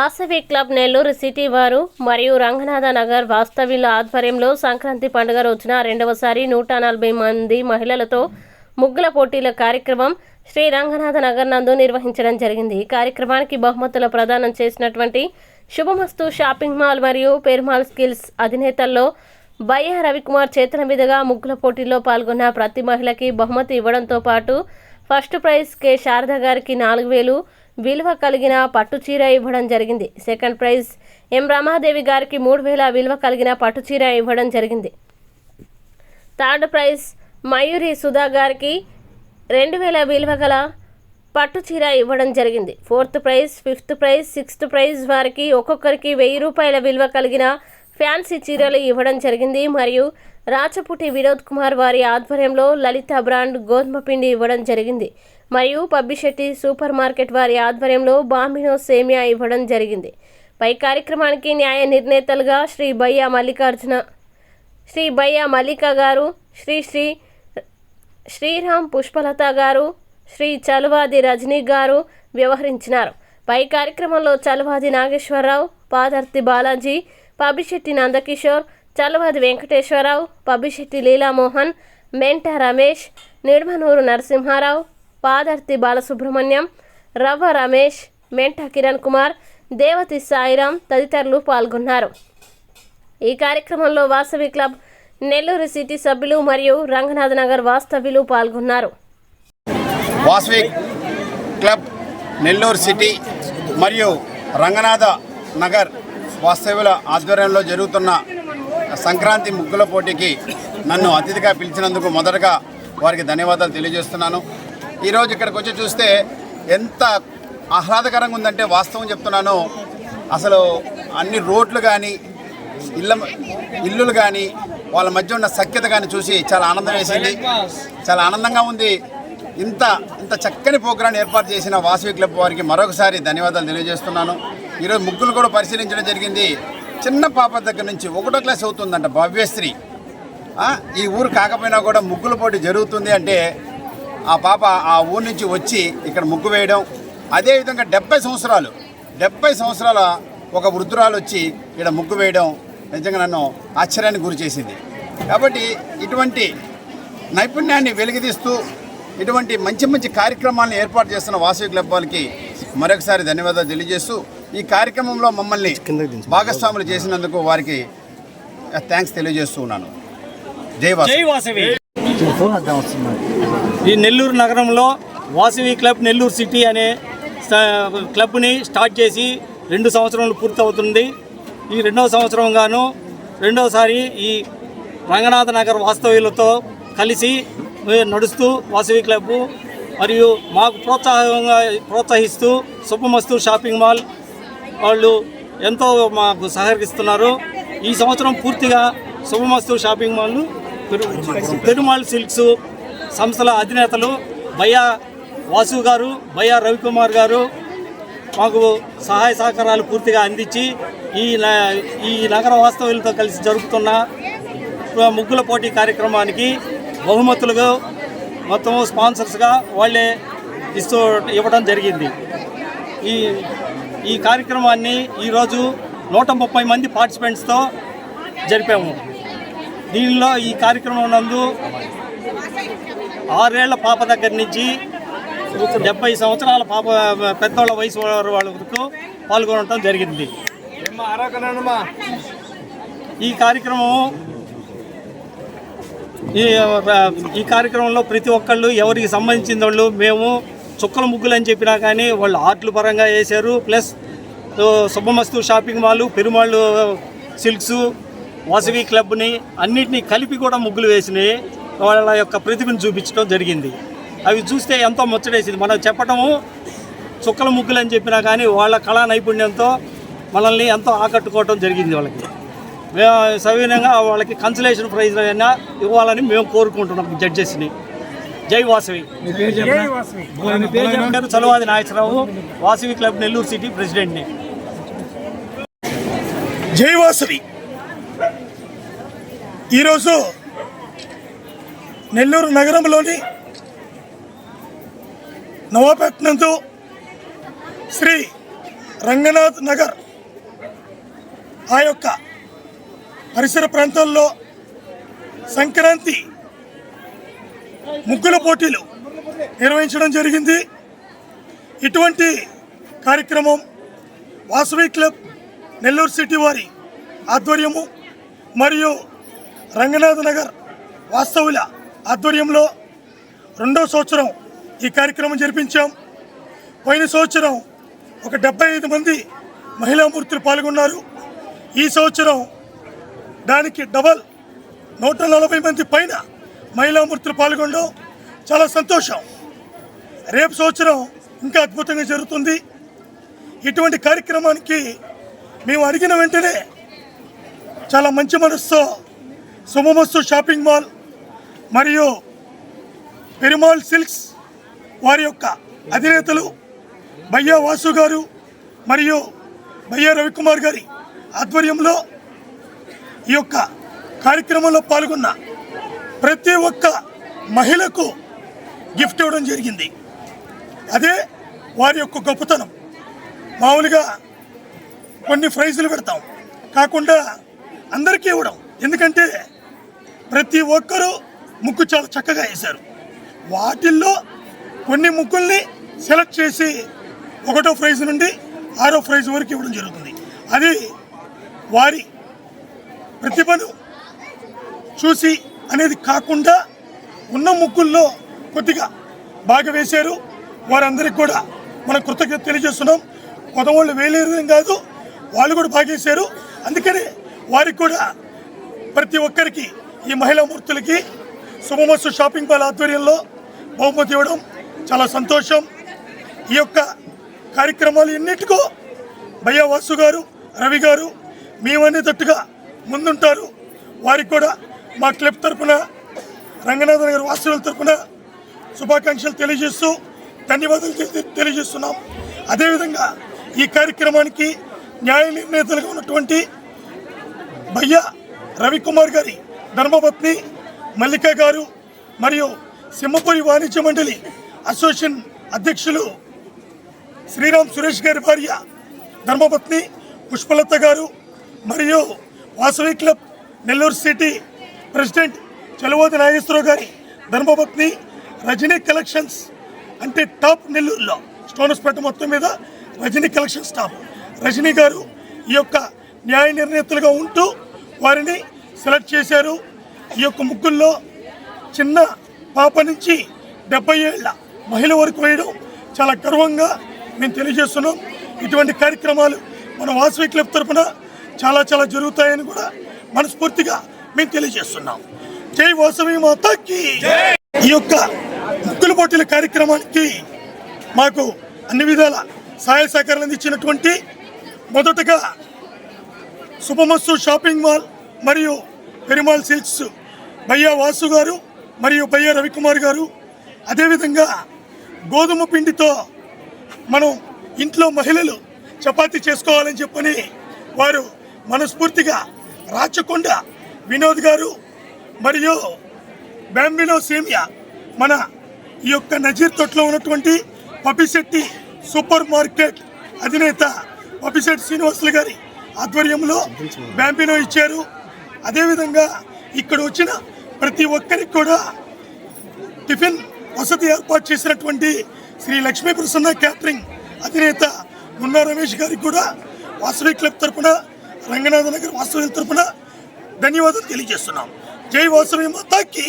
Vasavi club Nellore city వారు మరియు రంగనాథ నగర్ వాస్తవ్యుల ఆధ్వర్యంలో సంక్రాంతి పండుగ రోజున రెండవసారి నూట నలభై మంది మహిళలతో ముగ్గుల పోటీల కార్యక్రమం శ్రీ రంగనాథ నగర్ నందు నిర్వహించడం జరిగింది. ఈ కార్యక్రమానికి బహుమతుల ప్రదానం చేసినటువంటి శుభమస్తు షాపింగ్ మాల్ మరియు పెరుమాల్ స్కిల్స్ అధినేతల్లో బయ్య రవికుమార్ చేతన మీదుగా ముగ్గుల పోటీల్లో పాల్గొన్న ప్రతి మహిళకి బహుమతి ఇవ్వడంతో పాటు ఫస్ట్ ప్రైజ్ కె. శారద గారికి నాలుగు వేలు విలువ కలిగిన పట్టు చీర ఇవ్వడం జరిగింది. సెకండ్ ప్రైజ్ ఎం రమాదేవి గారికి మూడు వేల విలువ కలిగిన పట్టు చీర ఇవ్వడం జరిగింది. థర్డ్ ప్రైజ్ మయూరి సుధా గారికి రెండు వేల విలువ గల పట్టు చీర ఇవ్వడం జరిగింది. Fourth prize fifth prize sixth prize వారికి ఒక్కొక్కరికి వెయ్యి రూపాయల విలువ కలిగిన ఫ్యాన్సీ చీరలు ఇవ్వడం జరిగింది. మరియు రాచపుటి వినోద్ కుమార్ వారి ఆధ్వర్యంలో లలిత బ్రాండ్ గోధుమ పిండి ఇవ్వడం జరిగింది. మరియు పబ్బిశెట్టి సూపర్ మార్కెట్ వారి ఆధ్వర్యంలో బాంబినో సేమియా ఇవ్వడం జరిగింది. పై కార్యక్రమానికి న్యాయ నిర్ణేతలుగా శ్రీ బయ్య మల్లికార్జున శ్రీ బయ్య మల్లిక గారు శ్రీ శ్రీ శ్రీరామ్ పుష్పలత గారు శ్రీ చలువాది రజనీ గారు వ్యవహరించినారు. పై కార్యక్రమంలో చలువాది నాగేశ్వరరావు పాదర్తి బాలాజీ పబ్బిశెట్టి నందకిషోర్ చలువాది వెంకటేశ్వరరావు పబ్బిశెట్టి లీలామోహన్ మెంట రమేష్ నిడమనూరు నరసింహారావు పాదర్తి బాలసుబ్రహ్మణ్యం రవ్వ రమేష్ మెంట కిరణ్ కుమార్ దేవతి సాయిరాం తదితరులు పాల్గొన్నారు. ఈ కార్యక్రమంలో వాసవి క్లబ్ నెల్లూరు సిటీ సభ్యులు మరియు రంగనాథ్ నగర్ వాస్తవ్యులు పాల్గొన్నారు. వాసవి క్లబ్ నెల్లూరు సిటీ మరియు రంగనాథ నగర్ వాస్తవ్యుల ఆధ్వర్యంలో జరుగుతున్న సంక్రాంతి ముగ్గుల పోటీకి నన్ను అతిథిగా పిలిచినందుకు మొదటగా వారికి ధన్యవాదాలు తెలియజేస్తున్నాను. ఈరోజు ఇక్కడికి వచ్చి చూస్తే ఎంత ఆహ్లాదకరంగా ఉందంటే వాస్తవం చెప్తున్నాను. అసలు అన్ని రోడ్లు కానీ ఇళ్ళ ఇల్లులు కానీ వాళ్ళ మధ్య ఉన్న సఖ్యత కానీ చూసి చాలా ఆనందం వేసింది. చాలా ఆనందంగా ఉంది. ఇంత ఇంత చక్కని ప్రోగ్రాం ఏర్పాటు చేసిన వాసవి క్లబ్ వారికి మరొకసారి ధన్యవాదాలు తెలియజేస్తున్నాను. ఈరోజు ముగ్గులు కూడా పరిశీలించడం జరిగింది. చిన్న పాప దగ్గర నుంచి ఒకటో క్లాస్ అవుతుందంట భవ్యశ్రీ. ఈ ఊరు కాకపోయినా కూడా ముగ్గుల పోటీ జరుగుతుంది అంటే ఆ పాప ఆ ఊరు నుంచి వచ్చి ఇక్కడ ముగ్గు వేయడం అదేవిధంగా డెబ్బై సంవత్సరాలు డెబ్బై సంవత్సరాల ఒక వృద్ధురాలు వచ్చి ఇక్కడ ముగ్గు వేయడం నిజంగా నన్ను ఆశ్చర్యానికి గురి చేసింది. కాబట్టి ఇటువంటి నైపుణ్యాన్ని వెలిగిదీస్తూ ఇటువంటి మంచి మంచి కార్యక్రమాలను ఏర్పాటు చేస్తున్న వాసవి క్లబ్ వాళ్ళకి మరొకసారి ధన్యవాదాలు తెలియజేస్తూ ఈ కార్యక్రమంలో మమ్మల్ని భాగస్వాములు చేసినందుకు వారికి థ్యాంక్స్ తెలియజేస్తూ ఉన్నాను. జై వాసవి. ఈ నెల్లూరు నగరంలో వాసవి క్లబ్ నెల్లూరు సిటీ అనే క్లబ్ని స్టార్ట్ చేసి రెండు సంవత్సరాలు పూర్తవుతుంది. ఈ రెండవ సంవత్సరంగాను రెండవసారి ఈ రంగనాథ నగర్ వాస్తవ్యులతో కలిసి నడుస్తూ వాసవి క్లబ్ మరియు మాకు ప్రోత్సాహంగా ప్రోత్సహిస్తూ సుబ్బమస్తు షాపింగ్ మాల్ వాళ్ళు ఎంతో మాకు సహకరిస్తున్నారు. ఈ సంవత్సరం పూర్తిగా శుభమస్తు షాపింగ్ మాల్ను పెరుమాళ్ సిల్క్స్ సంస్థల అధినేతలు బయ్యా వాసు గారు బయ్యా రవికుమార్ గారు మాకు సహాయ సహకారాలు పూర్తిగా అందించి ఈ న- ఈ నగర వాస్తవ్యులతో కలిసి జరుగుతున్న ముగ్గుల పోటీ కార్యక్రమానికి బహుమతులుగా మొత్తం స్పాన్సర్స్గా వాళ్ళే ఇస్తూ ఇవ్వడం జరిగింది. ఈ ఈ కార్యక్రమాన్ని ఈరోజు నూట ముప్పై మంది పార్టిసిపెంట్స్తో జరిపాము. దీనిలో ఈ కార్యక్రమం నందు ఆరేళ్ళ పాప దగ్గర నుంచి డెబ్బై సంవత్సరాల పాప పెద్దవాళ్ళ వయసు వాళ్ళకు వాళ్ళ వరకు పాల్గొనడం జరిగింది. ఈ కార్యక్రమం ఈ ఈ కార్యక్రమంలో ప్రతి ఒక్కళ్ళు ఎవరికి సంబంధించిన వాళ్ళు మేము చుక్కల ముగ్గులు అని చెప్పినా కానీ వాళ్ళు ఆర్ట్లు పరంగా వేశారు. Plus Shubhamastu shopping mall Perumal silks Vasavi క్లబ్ని అన్నిటినీ కలిపి కూడా ముగ్గులు వేసినాయి. వాళ్ళ యొక్క ప్రతిభను చూపించడం జరిగింది. అవి చూస్తే ఎంతో ముచ్చటేసింది. మనం చెప్పటము చుక్కల ముగ్గులు అని చెప్పినా కానీ వాళ్ళ కళా నైపుణ్యంతో మనల్ని ఎంతో ఆకట్టుకోవటం జరిగింది వాళ్ళకి. మేము సవినయంగా వాళ్ళకి కన్సలేషన్ ప్రైజ్ అయినా ఇవ్వాలని మేము కోరుకుంటున్నాం జడ్జెస్ని. జై వాసవి. పేరు చలవాది నాగేశ్వరరావు వాసవి క్లబ్ నెల్లూరు సిటీ ప్రెసిడెంట్ని. జై వాసవి. ఈరోజు నెల్లూరు నగరంలోని నవాపేట శ్రీ రంగనాథ్ నగర్ ఆ యొక్క పరిసర ప్రాంతాల్లో సంక్రాంతి ముగ్గుల పోటీలు నిర్వహించడం జరిగింది. ఇటువంటి కార్యక్రమం వాసవి క్లబ్ నెల్లూరు సిటీ వారి ఆధ్వర్యము మరియు రంగనాథ్ నగర్ వాస్తవుల ఆధ్వర్యంలో రెండో సంవత్సరం ఈ కార్యక్రమం జరిపించాం. పోయిన సంవత్సరం ఒక డెబ్బై ఐదు మంది మహిళామూర్తులు పాల్గొన్నారు. ఈ సంవత్సరం దానికి డబల్ నూట నలభై మంది పైన మహిళామూర్తులు పాల్గొనడం చాలా సంతోషం. రేపు సంవత్సరం ఇంకా అద్భుతంగా జరుగుతుంది. ఇటువంటి కార్యక్రమానికి మేము అడిగిన వెంటనే చాలా మంచి మనసుతో సుమమస్తు షాపింగ్ మాల్ మరియు పెరుమాల్ సిల్క్స్ వారి యొక్క అధినేతలు భయ్యా వాసు గారు మరియు భయ్యా రవికుమార్ గారి ఆధ్వర్యంలో ఈ యొక్క కార్యక్రమంలో పాల్గొన్న ప్రతి ఒక్క మహిళకు గిఫ్ట్ ఇవ్వడం జరిగింది. అదే వారి యొక్క గొప్పతనం. మామూలుగా కొన్ని ప్రైజులు పెడతాం. కాకుండా అందరికీ ఇవ్వడం. ఎందుకంటే ప్రతి ఒక్కరూ ముక్కు చాలా చక్కగా వేశారు. వాటిల్లో కొన్ని ముక్కుల్ని సెలెక్ట్ చేసి ఒకటో ప్రైజ్ నుండి ఆరో ప్రైజ్ వరకు ఇవ్వడం జరుగుతుంది. అది వారి ప్రతిభను చూసి అనేది కాకుండా ఉన్న ముక్కుల్లో కొద్దిగా బాగా వేశారు. వారందరికి కూడా మన కృతజ్ఞత తెలియజేస్తున్నాం. కొత్తవాళ్ళు వేయలేరు కాదు వాళ్ళు కూడా బాగా వేశారు. అందుకని వారికి కూడా ప్రతి ఒక్కరికి ఈ మహిళా మూర్తులకి శుభమస్సు షాపింగ్ మాల్ ఆధ్వర్యంలో బహుమతి ఇవ్వడం చాలా సంతోషం. ఈ యొక్క కార్యక్రమాలు ఎన్నిటికో భయ్యా వాసు గారు రవి గారు మేమనేటట్టుగా ముందుంటారు. వారికి కూడా మా క్లబ్ తరపున రంగనాథ్ గారి వాసుల తరపున శుభాకాంక్షలు తెలియజేస్తూ ధన్యవాదాలు తెలియజేస్తున్నాం. అదేవిధంగా ఈ కార్యక్రమానికి న్యాయ నిర్ణేతలుగా ఉన్నటువంటి భయ్యా రవికుమార్ గారి ధర్మపత్ని మల్లిక గారు మరియు సింహపురి వాణిజ్య మండలి అసోసియేషన్ అధ్యక్షులు శ్రీరామ్ సురేష్ గారి భార్య ధర్మపత్ని పుష్పలత గారు మరియు Vasavi club Nellore city president Chalavadi Nageswararao గారి ధర్మపత్ని రజనీ కలెక్షన్స్ అంటే టాప్ నెల్లూరులో స్టోనస్పేట మొత్తం మీద రజనీ కలెక్షన్స్ టాప్ రజనీ గారు ఈ యొక్క న్యాయ నిర్ణేతలుగా ఉంటూ వారిని సెలెక్ట్ చేశారు. ఈ యొక్క ముగ్గుల్లో చిన్న పాప నుంచి డెబ్బై ఏళ్ళ మహిళ వరకు వేయడం చాలా గర్వంగా మేము తెలియజేస్తున్నాం. ఇటువంటి కార్యక్రమాలు మన వాసవి క్లబ్ తరపున చాలా చాలా జరుగుతాయని కూడా మనస్ఫూర్తిగా మేము తెలియజేస్తున్నాం. జై వాసవి మాతాకి! ఈ యొక్క ముగ్గుల పోటీల కార్యక్రమానికి మాకు అన్ని విధాల సహాయ సహకారాలు అందించినటువంటి మొదటగా శుభమస్సు షాపింగ్ మాల్ మరియు పెరిమాల్ సిల్క్స్. భయ్యా వాసు గారు మరియు భయ్యా రవికుమార్ గారు. అదేవిధంగా గోధుమ పిండితో మనం ఇంట్లో మహిళలు చపాతీ చేసుకోవాలని చెప్పని వారు మనస్ఫూర్తిగా రాచకొండ వినోద్ గారు మరియు బ్యాంబినో సేమియా మన ఈ యొక్క నజీర్ తొట్లో ఉన్నటువంటి పపిశెట్టి సూపర్ మార్కెట్ అధినేత పపిశెట్టి శ్రీనివాసులు గారి ఆధ్వర్యంలో బ్యాంపినో ఇచ్చారు. అదేవిధంగా ఇక్కడ వచ్చిన ప్రతి ఒక్కరికి కూడా టిఫిన్ వసతి ఏర్పాటు చేసినటువంటి శ్రీ లక్ష్మీ ప్రసన్న క్యాటరింగ్ అధినేత మున్నా రమేష్ గారికి కూడా వాసవి క్లబ్ తరపున రంగనాథ నగర్ వాసవి తరఫున ధన్యవాదాలు తెలియజేస్తున్నాం. జై వాసవి మాతాకి.